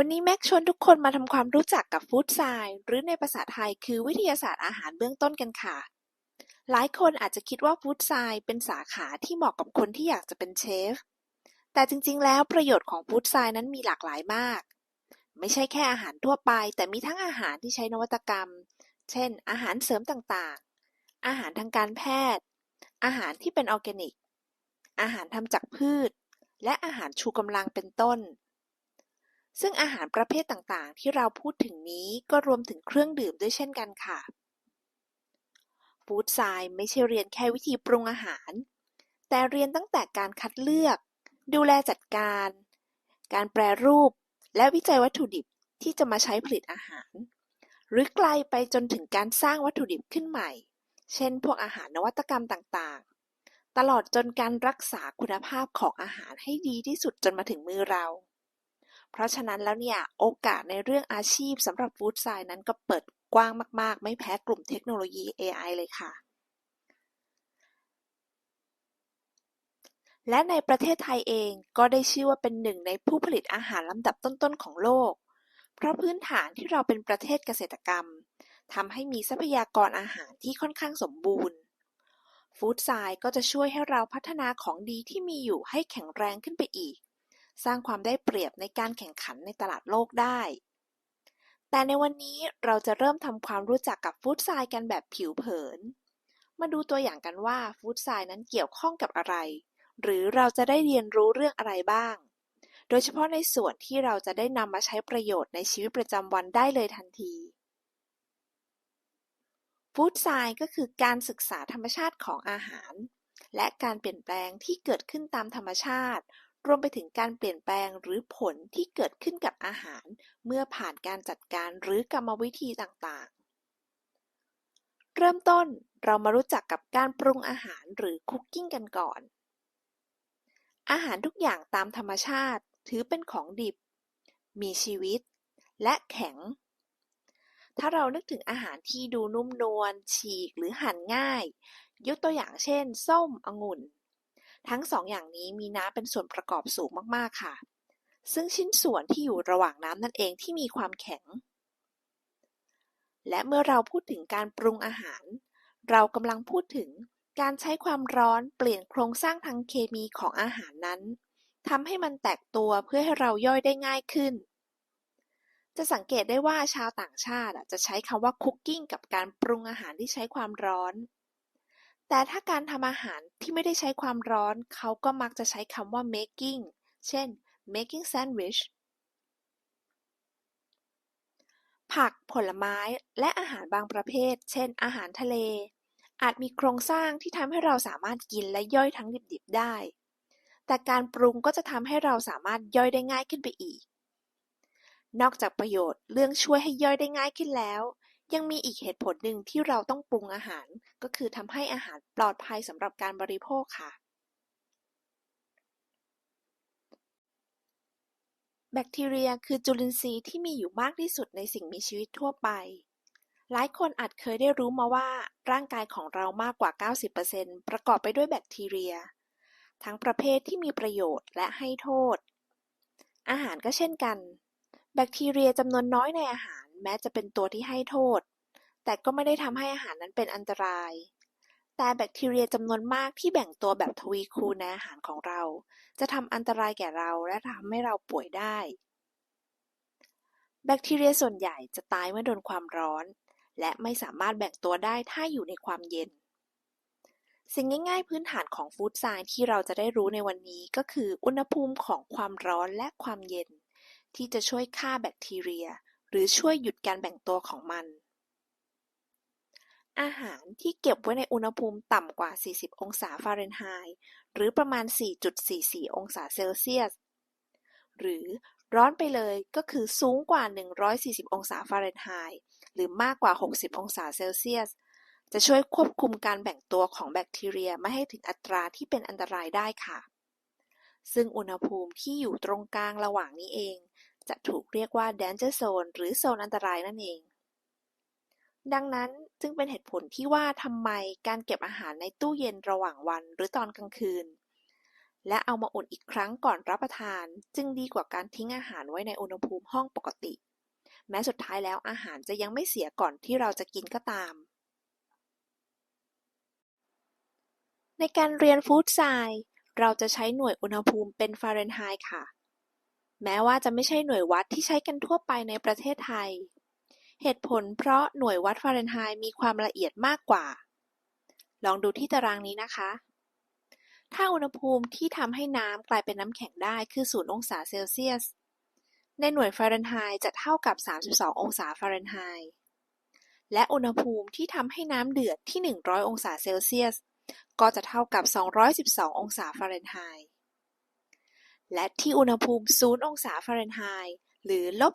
วันนี้แม็กชวนทุกคนมาทำความรู้จักกับฟู้ดไซน์หรือในภาษาไทยคือวิทยาศาสตร์อาหารเบื้องต้นกันค่ะ หลายคนอาจจะคิดว่าฟู้ดไซน์เป็นสาขาที่เหมาะกับคนที่อยากจะเป็นเชฟ แต่จริงๆ แล้วประโยชน์ของฟู้ดไซน์นั้นมีหลากหลายมาก ไม่ใช่แค่อาหารทั่วไป แต่มีทั้งอาหารที่ใช้นวัตกรรม เช่น อาหารเสริมต่างๆ อาหารทางการแพทย์ อาหารที่เป็นออร์แกนิก อาหารทำจากพืช และอาหารชูกำลังเป็นต้น ซึ่งอาหารประเภทต่างๆ ที่เราพูดถึงนี้ก็รวมถึงเครื่องดื่มด้วยเช่นกันค่ะฟู้ดไซน์ไม่ใช่เรียนแค่วิธีปรุงอาหาร แต่เรียนตั้งแต่การคัดเลือก ดูแลจัดการ การแปรรูป และวิจัยวัตถุดิบที่จะมาใช้ผลิตอาหาร หรือไกลไปจนถึงการสร้างวัตถุดิบขึ้นใหม่ เช่น พวกอาหารนวัตกรรมต่างๆ ตลอดจนการรักษาคุณภาพของอาหารให้ดีที่สุดจนมาถึงมือเรา เพราะฉะนั้นแล้วเนี่ยโอกาสในเรื่องอาชีพสำหรับฟู้ดไซน์นั้นก็เปิดกว้างมาก ๆ ไม่แพ้กลุ่มเทคโนโลยี AI เลยค่ะ และในประเทศไทยเองก็ได้ชื่อว่าเป็นหนึ่งในผู้ผลิตอาหารลำดับต้น ๆ ของโลก เพราะพื้นฐานที่เราเป็นประเทศเกษตรกรรมทำให้มีทรัพยากรอาหารที่ค่อนข้างสมบูรณ์ฟู้ดไซน์ก็จะช่วยให้เราพัฒนาของดีที่มีอยู่ให้แข็งแรงขึ้นไปอีก สร้างความได้เปรียบในการแข่งขันในตลาดโลกได้ แต่ในวันนี้เราจะเริ่มทำความรู้จักกับฟู้ดไซน์กันแบบผิวเผิน มาดูตัวอย่างกันว่าฟู้ดไซน์นั้นเกี่ยวข้องกับอะไร หรือเราจะได้เรียนรู้เรื่องอะไรบ้าง โดยเฉพาะในส่วนที่เราจะได้นำมาใช้ประโยชน์ในชีวิตประจำวันได้เลยทันทีฟู้ดไซน์ก็คือการศึกษาธรรมชาติของอาหาร และการเปลี่ยนแปลงที่เกิดขึ้นตามธรรมชาติ รวมไปถึงการเปลี่ยนแปลงหรือผลที่เกิดขึ้นกับอาหารเมื่อผ่านการจัดการหรือกรรมวิธีต่าง ๆ เริ่มต้นเรามารู้จักกับการปรุงอาหารหรือคุกกิ้งกันก่อน อาหารทุกอย่างตามธรรมชาติถือเป็นของดิบ มีชีวิต และแข็ง ถ้าเรานึกถึงอาหารที่ดูนุ่มนวลฉีกหรือหั่นง่าย ยกตัวอย่างเช่น ส้มองุ่น ทั้งสองอย่างนี้มีน้ำเป็นส่วนประกอบสูงมากๆค่ะ ซึ่งชิ้นส่วนที่อยู่ระหว่างน้ำนั่นเองที่มีความแข็ง และเมื่อเราพูดถึงการปรุงอาหาร เรากำลังพูดถึงการใช้ความร้อนเปลี่ยนโครงสร้างทางเคมีของอาหารนั้นทำให้มันแตกตัวเพื่อให้เราย่อยได้ง่ายขึ้น จะสังเกตได้ว่าชาวต่างชาติจะใช้คำว่าคุกกิ้งกับการปรุงอาหารที่ใช้ความร้อน แต่ถ้าการทำอาหารที่ไม่ได้ใช้ความร้อน เขาก็มักจะใช้คำว่า making เช่น making sandwich ผัก ผลไม้ และอาหารบางประเภท เช่น อาหารทะเล อาจมีโครงสร้างที่ทำให้เราสามารถกินและย่อยทั้งดิบๆได้ แต่การปรุงก็จะทำให้เราสามารถย่อยได้ง่ายขึ้นไปอีก นอกจากประโยชน์เรื่องช่วยให้ย่อยได้ง่ายขึ้นแล้ว ยังมีอีกเหตุผลหนึ่งที่เราต้องปรุงอาหาร ก็คือทำให้อาหารปลอดภัยสำหรับการบริโภคค่ะ แบคทีเรียคือจุลินทรีย์ที่มีอยู่มากที่สุดในสิ่งมีชีวิตทั่วไป หลายคนอาจเคยได้รู้มาว่า ร่างกายของเรามากกว่า 90%ประกอบไปด้วยแบคทีเรีย ทั้งประเภทที่มีประโยชน์และให้โทษ อาหารก็เช่นกัน แบคทีเรียจำนวนน้อยในอาหาร แม้จะเป็นตัวที่ให้โทษ แต่ก็ไม่ได้ทำให้อาหารนั้นเป็นอันตราย แต่แบคทีเรียจำนวนมากที่แบ่งตัวแบบทวีคูณในอาหารของเรา จะทำอันตรายแก่เราและทำให้เราป่วยได้ แบคทีเรียส่วนใหญ่จะตายเมื่อโดนความร้อน และไม่สามารถแบ่งตัวได้ถ้าอยู่ในความเย็นสิ่งง่ายๆพื้นฐานของฟู้ดไซน์ที่เราจะได้รู้ในวันนี้ก็คืออุณหภูมิของความร้อนและความเย็น ที่จะช่วยฆ่าแบคทีเรีย หรือช่วยหยุดการแบ่งตัวของมันอาหารที่เก็บไว้ในอุณหภูมิต่ำกว่า 40 องศาฟาเรนไฮต์ หรือประมาณ 4.44 องศาเซลเซียส หรือร้อนไปเลยก็คือสูงกว่า 140 องศาฟาเรนไฮต์ หรือมากกว่า 60 องศาเซลเซียส จะช่วยควบคุมการแบ่งตัวของแบคทีเรียไม่ให้ถึงอัตราที่เป็นอันตรายได้ค่ะ ซึ่งอุณหภูมิที่อยู่ตรงกลางระหว่างนี้เอง จะถูกเรียกว่า danger zone หรือโซนอันตรายนั่นเอง ดังนั้นจึงเป็นเหตุผลที่ว่าทำไมการเก็บอาหารในตู้เย็นระหว่างวันหรือตอนกลางคืน และเอามาอุ่นอีกครั้งก่อนรับประทาน จึงดีกว่าการทิ้งอาหารไว้ในอุณหภูมิห้องปกติ แม้สุดท้ายแล้วอาหารจะยังไม่เสียก่อนที่เราจะกินก็ตามในการเรียนฟู้ดไซน์เราจะใช้หน่วยอุณหภูมิเป็นฟาเรนไฮต์ค่ะ แม้ว่าจะไม่ใช่หน่วยวัดที่ใช้กันทั่วไปในประเทศไทย เหตุผลเพราะหน่วยวัดฟาเรนไฮต์มีความละเอียดมากกว่า ลองดูที่ตารางนี้นะคะ ถ้าอุณหภูมิที่ทำให้น้ำกลายเป็นน้ำแข็งได้คือ 0 องศาเซลเซียส ในหน่วยฟาเรนไฮต์จะเท่ากับ 32 องศาฟาเรนไฮต์และอุณหภูมิที่ทำให้น้ำเดือดที่ 100 องศาเซลเซียส ก็จะเท่ากับ 212 องศาฟาเรนไฮต์ และที่อุณหภูมิ 0 องศาฟาเรนไฮต์หรือลบ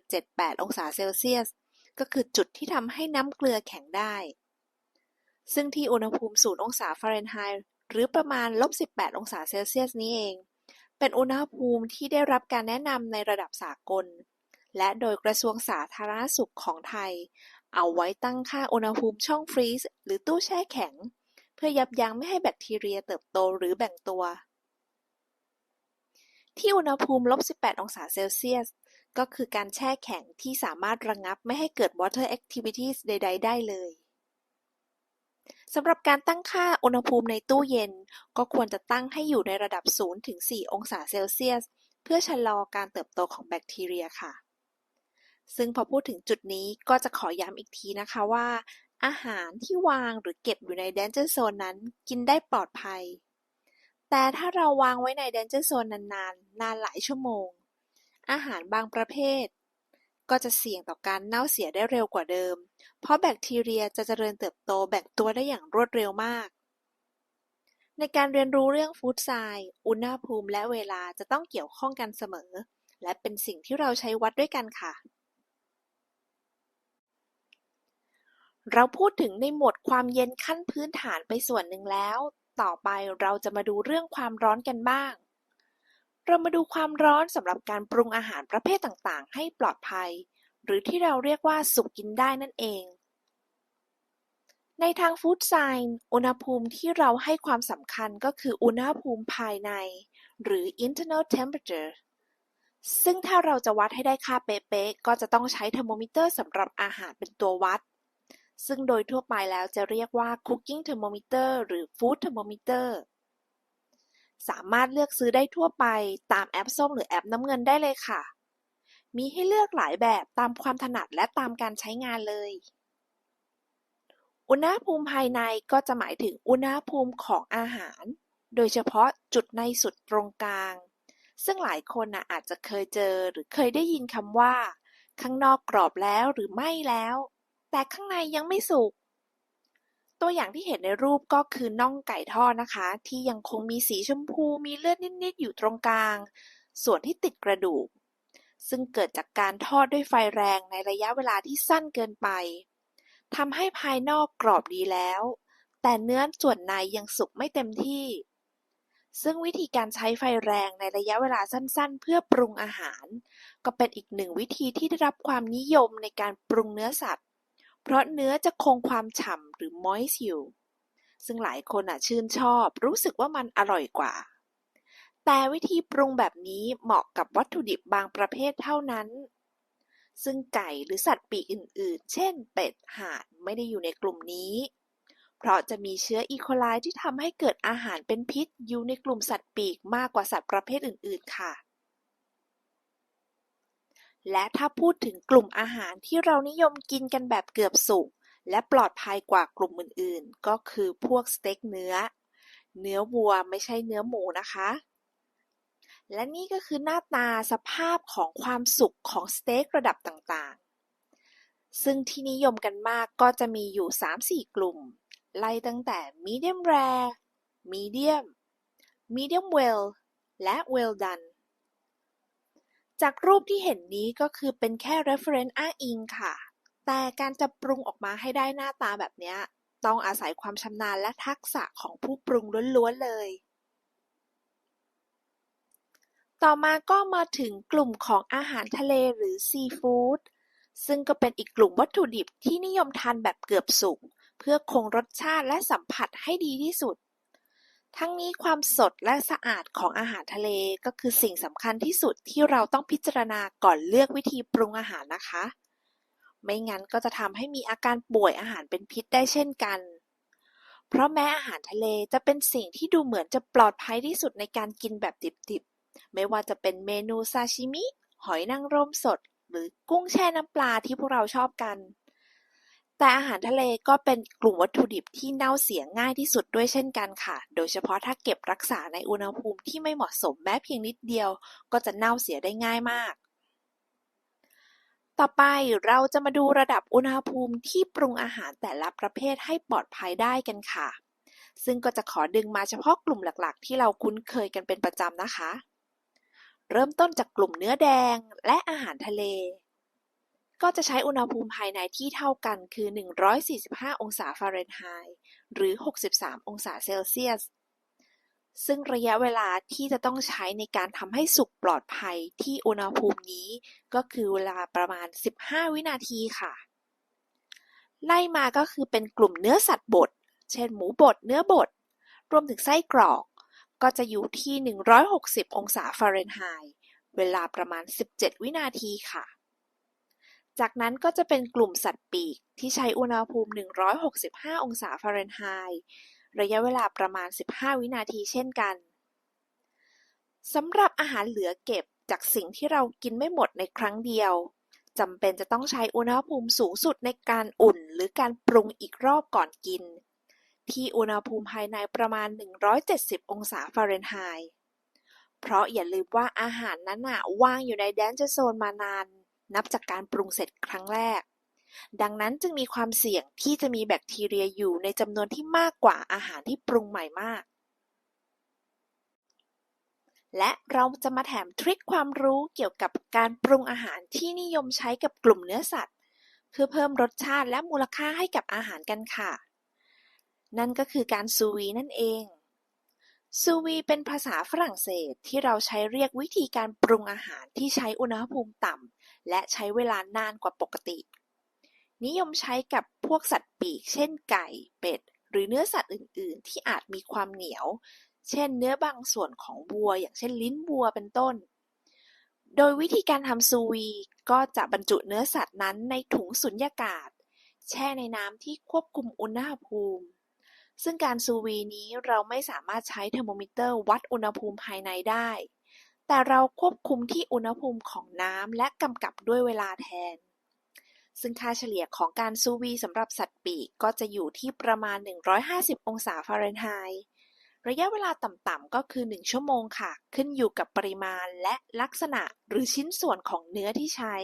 17.78 องศาเซลเซียส ก็คือจุดที่ทำให้น้ำเกลือแข็งได้ ซึ่งที่อุณหภูมิ 0 องศาฟาเรนไฮต์หรือประมาณลบ 18 องศาเซลเซียสนี้เอง เป็นอุณหภูมิที่ได้รับการแนะนำในระดับสากล และโดยกระทรวงสาธารณสุขของไทย เอาไว้ตั้งค่าอุณหภูมิช่องฟรีซหรือตู้แช่แข็ง เพื่อยับยั้งไม่ให้แบคทีเรียเติบโตหรือแบ่งตัว ที่อุณหภูมิลบ18องศาเซลเซียส ก็คือการแช่แข็งที่สามารถระงับไม่ให้เกิด water activities ใด ๆ ได้เลยสำหรับการตั้งค่าอุณหภูมิในตู้เย็น ก็ควรจะตั้งให้อยู่ในระดับ0-4องศาเซลเซียส เพื่อชะลอการเติบโตของแบคทีเรียค่ะ ซึ่งพอพูดถึงจุดนี้ก็จะขอย้ำอีกทีนะคะว่า อาหารที่วางหรือเก็บอยู่ใน Danger Zone นั้นกินได้ปลอดภัย แต่ถ้าเราวางไว้ใน Danger Zone นาน ๆ นานหลายชั่วโมง อาหารบางประเภท ก็จะเสี่ยงต่อการเน่าเสียได้เร็วกว่าเดิม เพราะแบคทีเรียจะเจริญเติบโตแบ่งตัวได้อย่างรวดเร็วมาก ในการเรียนรู้เรื่องฟู้ดไซน์อุณหภูมิและเวลาจะต้องเกี่ยวข้องกันเสมอ และเป็นสิ่งที่เราใช้วัดด้วยกันค่ะเราพูดถึงในหมวดความเย็นขั้นพื้นฐานไปส่วนหนึ่งแล้ว ต่อไปเราจะมาดูเรื่องความร้อนกันบ้าง เรามาดูความร้อนสำหรับการปรุงอาหารประเภทต่างๆ ให้ปลอดภัย หรือที่เราเรียกว่าสุกกินได้นั่นเอง ในทางฟู้ดไซน์อุณหภูมิที่เราให้ความสำคัญก็คืออุณหภูมิภายใน หรือ internal temperature ซึ่งถ้าเราจะวัดให้ได้ค่าเป๊ะๆก็จะต้องใช้เทอร์โมมิเตอร์สำหรับอาหารเป็นตัววัด ซึ่งโดยทั่วไปแล้วจะเรียกว่า cooking thermometer หรือ food thermometer สามารถเลือกซื้อได้ทั่วไปตามแอปส้มหรือแอปน้ำเงินได้เลยค่ะ มีให้เลือกหลายแบบตามความถนัดและตามการใช้งานเลย อุณหภูมิภายในก็จะหมายถึงอุณหภูมิของอาหาร โดยเฉพาะจุดในสุดตรงกลาง ซึ่งหลายคนนะอาจจะเคยเจอหรือเคยได้ยินคำว่า ข้างนอกกรอบแล้วหรือไม่แล้ว แต่ข้างในยังไม่สุก ตัวอย่างที่เห็นในรูปก็คือน่องไก่ทอดนะคะ ที่ยังคงมีสีชมพูมีเลือดนิดๆอยู่ตรงกลาง ส่วนที่ติดกระดูก ซึ่งเกิดจากการทอดด้วยไฟแรงในระยะเวลาที่สั้นเกินไปทำให้ภายนอกกรอบดีแล้ว แต่เนื้อส่วนในยังสุกไม่เต็มที่ ซึ่งวิธีการใช้ไฟแรงในระยะเวลาสั้นๆ เพื่อปรุงอาหาร ก็เป็นอีกหนึ่งวิธีที่ได้รับความนิยมในการปรุงเนื้อสัตว์ เพราะเนื้อจะคงความฉ่ำหรือ moist อยู่ ซึ่งหลายคนอะชื่นชอบ รู้สึกว่ามันอร่อยกว่า แต่วิธีปรุงแบบนี้เหมาะกับวัตถุดิบบางประเภทเท่านั้น ซึ่งไก่หรือสัตว์ปีกอื่น ๆ เช่น เป็ด ห่าน ไม่ได้อยู่ในกลุ่มนี้ เพราะจะมีเชื้ออีโคไลที่ทำให้เกิดอาหารเป็นพิษอยู่ในกลุ่มสัตว์ปีกมากกว่าสัตว์ประเภทอื่น ๆ ค่ะ และถ้าพูดถึงกลุ่มอาหารที่เรานิยมกินกันแบบเกือบสุก และปลอดภัยกว่ากลุ่มอื่นๆ ก็คือพวกสเต็กเนื้อ เนื้อวัวไม่ใช่เนื้อหมูนะคะ และนี่ก็คือหน้าตาสภาพของความสุกของสเต็กระดับต่างๆ ซึ่งที่นิยมกันมากก็จะมีอยู่ 3-4 กลุ่ม ไล่ตั้งแต่ medium rare medium medium well และ well done จากรูปที่เห็นนี้ก็คือเป็นแค่ reference อ้างอิงค่ะ แต่การจะปรุงออกมาให้ได้หน้าตาแบบนี้ ต้องอาศัยความชำนาญและทักษะของผู้ปรุงล้วนๆเลย ต่อมาก็มาถึงกลุ่มของอาหารทะเลหรือซีฟู้ดซึ่งก็เป็นอีกกลุ่มวัตถุดิบที่นิยมทานแบบเกือบสุกเพื่อคงรสชาติและสัมผัสให้ดีที่สุด ทั้งนี้ความสดและสะอาดของอาหารทะเลก็คือสิ่งสำคัญที่สุดที่เราต้องพิจารณาก่อนเลือกวิธีปรุงอาหารนะคะ ไม่งั้นก็จะทำให้มีอาการป่วยอาหารเป็นพิษได้เช่นกัน เพราะแม้อาหารทะเลจะเป็นสิ่งที่ดูเหมือนจะปลอดภัยที่สุดในการกินแบบดิบๆ ไม่ว่าจะเป็นเมนูซาชิมิ หอยนางรมสด หรือกุ้งแช่น้ำปลาที่พวกเราชอบกัน แต่อาหารทะเลก็เป็นกลุ่มวัตถุดิบที่เน่าเสียง่ายที่สุดด้วยเช่นกันค่ะ โดยเฉพาะถ้าเก็บรักษาในอุณหภูมิที่ไม่เหมาะสมแม้เพียงนิดเดียว ก็จะเน่าเสียได้ง่ายมาก ต่อไปเราจะมาดูระดับอุณหภูมิที่ปรุงอาหารแต่ละประเภทให้ปลอดภัยได้กันค่ะ ซึ่งก็จะขอดึงมาเฉพาะกลุ่มหลักๆ ที่เราคุ้นเคยกันเป็นประจำนะคะ เริ่มต้นจากกลุ่มเนื้อแดงและอาหารทะเล ก็จะใช้อุณหภูมิภายในที่เท่ากันคือ 145 องศาฟาเรนไฮต์หรือ 63 องศาเซลเซียส ซึ่งระยะเวลาที่จะต้องใช้ในการทำให้สุกปลอดภัยที่อุณหภูมินี้ ก็คือเวลาประมาณ 15 วินาทีค่ะ ไล่มาก็คือเป็นกลุ่มเนื้อสัตว์บด เช่นหมูบด เนื้อบด รวมถึงไส้กรอก ก็จะอยู่ที่ 160 องศาฟาเรนไฮต์ เวลาประมาณ 17 วินาทีค่ะ จากนั้นก็จะเป็นกลุ่มสัตว์ปีกที่ใช้อุณหภูมิ 165 องศาฟาเรนไฮต์ระยะเวลาประมาณ 15 วินาทีเช่นกันสำหรับอาหารเหลือเก็บจากสิ่งที่เรากินไม่หมดในครั้งเดียวจำเป็นจะต้องใช้อุณหภูมิสูงสุดในการอุ่น หรือการปรุงอีกรอบก่อนกิน ที่อุณหภูมิภายในประมาณ 170 องศาฟาเรนไฮต์เพราะอย่าลืมว่าอาหารนั้นน่ะวางอยู่ในแดนเจอร์โซนมานาน นับจากการปรุงเสร็จครั้งแรก ดังนั้นจึงมีความเสี่ยงที่จะมีแบคทีเรียอยู่ในจำนวนที่มากกว่าอาหารที่ปรุงใหม่มาก และเราจะมาแถมทริคความรู้เกี่ยวกับการปรุงอาหารที่นิยมใช้กับกลุ่มเนื้อสัตว์ เพื่อเพิ่มรสชาติและมูลค่าให้กับอาหารกันค่ะ นั่นก็คือการซูวีนั่นเองซูวีเป็นภาษาฝรั่งเศสที่เราใช้เรียกวิธีการปรุงอาหารที่ใช้อุณหภูมิต่ำ และใช้เวลานานกว่าปกติ นิยมใช้กับพวกสัตว์ปีก เช่นไก่ เป็ด หรือเนื้อสัตว์อื่น ๆ ที่อาจมีความเหนียว เช่น เนื้อบางส่วนของวัว อย่างเช่นลิ้นวัวเป็นต้น โดยวิธีการทำซูวีก็จะบรรจุเนื้อสัตว์นั้นในถุงสุญญากาศ แช่ในน้ำที่ควบคุมอุณหภูมิซึ่งการซูวีนี้เราไม่สามารถใช้เทอร์โมมิเตอร์วัดอุณหภูมิภายในได้ แต่เราควบคุมที่อุณหภูมิของน้ำและกำกับด้วยเวลาแทน ซึ่งค่าเฉลี่ยของการซูวีสำหรับสัตว์ปีกก็จะอยู่ที่ประมาณ 150 องศาฟาเรนไฮต์ระยะเวลาต่ำๆก็คือ 1 ชั่วโมงค่ะ ขึ้นอยู่กับปริมาณและลักษณะหรือชิ้นส่วนของเนื้อที่ใช้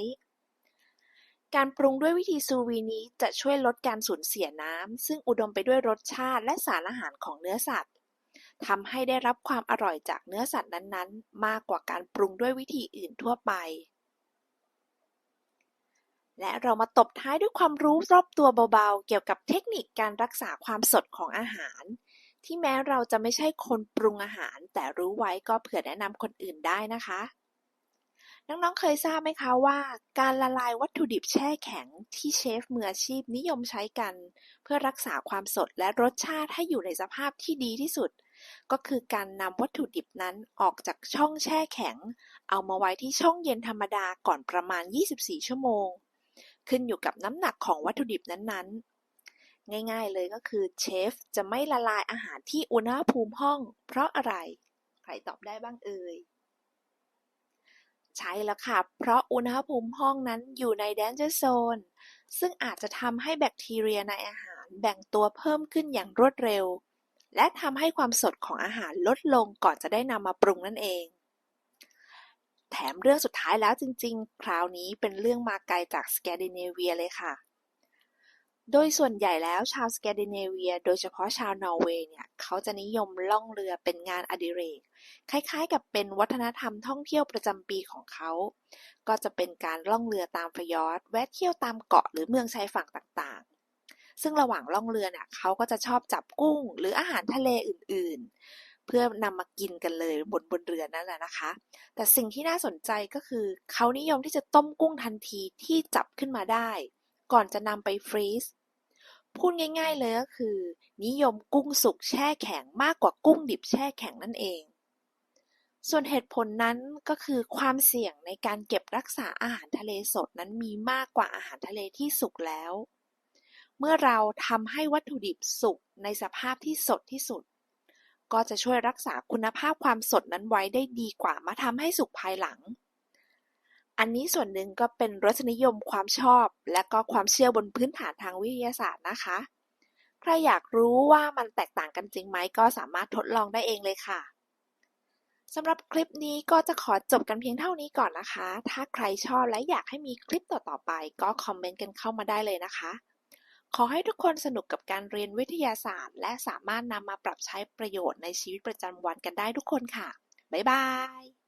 การปรุงด้วยวิธีซูวีนี้จะช่วยลดการสูญเสียน้ำ ซึ่งอุดมไปด้วยรสชาติและสารอาหารของเนื้อสัตว์ ทำให้ได้รับความอร่อยจากเนื้อสัตว์นั้นๆ มากกว่าการปรุงด้วยวิธีอื่นทั่วไป และเรามาตบท้ายด้วยความรู้รอบตัวเบาๆ เกี่ยวกับเทคนิคการรักษาความสดของอาหาร ที่แม้เราจะไม่ใช่คนปรุงอาหาร แต่รู้ไว้ก็เผื่อแนะนำคนอื่นได้นะคะน้องๆ เคยทราบไหมคะว่าการละลายวัตถุดิบแช่แข็งที่เชฟมืออาชีพนิยมใช้กัน เพื่อรักษาความสดและรสชาติให้อยู่ในสภาพที่ดีที่สุด ก็คือการนำวัตถุดิบนั้นออกจากช่องแช่แข็ง เอามาไว้ที่ช่องเย็นธรรมดาก่อนประมาณ 24 ชั่วโมง ขึ้นอยู่กับน้ำหนักของวัตถุดิบนั้นๆ ง่ายๆเลยก็คือเชฟจะไม่ละลายอาหารที่อุณหภูมิห้อง เพราะอะไร ใครตอบได้บ้างเอ่ยใช่แล้วค่ะ เพราะอุณหภูมิห้องนั้นอยู่ใน Danger Zone ซึ่งอาจจะทำให้แบคทีเรียในอาหารแบ่งตัวเพิ่มขึ้นอย่างรวดเร็ว และทำให้ความสดของอาหารลดลงก่อนจะได้นำมาปรุงนั่นเอง แถมเรื่องสุดท้ายแล้วจริงๆ คราวนี้เป็นเรื่องมาไกลจากสแกนดิเนเวียเลยค่ะ โดยส่วนใหญ่แล้วชาวสแกนดิเนเวีย โดยเฉพาะชาวนอร์เวย์เนี่ย เขาจะนิยมล่องเรือเป็นงานอดิเรก คล้ายๆ กับเป็นวัฒนธรรมท่องเที่ยวประจำปีของเขา ก็จะเป็นการล่องเรือตามฟยอร์ดแวะเที่ยวตามเกาะหรือเมืองชายฝั่งต่างๆ ซึ่งระหว่างล่องเรือเนี่ยเขาก็จะชอบจับกุ้ง หรืออาหารทะเลอื่นๆ เพื่อนำมากินกันเลยบนบนเรือนั่นแหละนะคะ แต่สิ่งที่น่าสนใจก็คือเขานิยมที่จะต้มกุ้งทันทีที่จับขึ้นมาได้ ก่อนจะนำไปฟรีซพูดง่าย ๆ เลยก็คือ นิยมกุ้งสุกแช่แข็งมากกว่ากุ้งดิบแช่แข็งนั่นเองส่วนเหตุผลนั้นก็คือความเสี่ยงในการเก็บรักษาอาหารทะเลสดนั้นมีมากกว่าอาหารทะเลที่สุกแล้ว เมื่อเราทำให้วัตถุดิบสุกในสภาพที่สดที่สุด ก็จะช่วยรักษาคุณภาพความสดนั้นไว้ได้ดีกว่ามาทำให้สุกภายหลัง อันนี้ส่วนหนึ่งก็เป็นรสนิยมความชอบ และก็ความเชื่อบนพื้นฐานทางวิทยาศาสตร์นะคะ ใครอยากรู้ว่ามันแตกต่างกันจริงไหมก็สามารถทดลองได้เองเลยค่ะสำหรับคลิปนี้ก็จะขอจบกันเพียงเท่านี้ก่อนนะคะ ถ้าใครชอบและอยากให้มีคลิปต่อๆไป ก็คอมเมนต์กันเข้ามาได้เลยนะคะ ขอให้ทุกคนสนุกกับการเรียนวิทยาศาสตร์ และสามารถนำมาปรับใช้ประโยชน์ในชีวิตประจำวันกันได้ทุกคนค่ะ บ๊ายบาย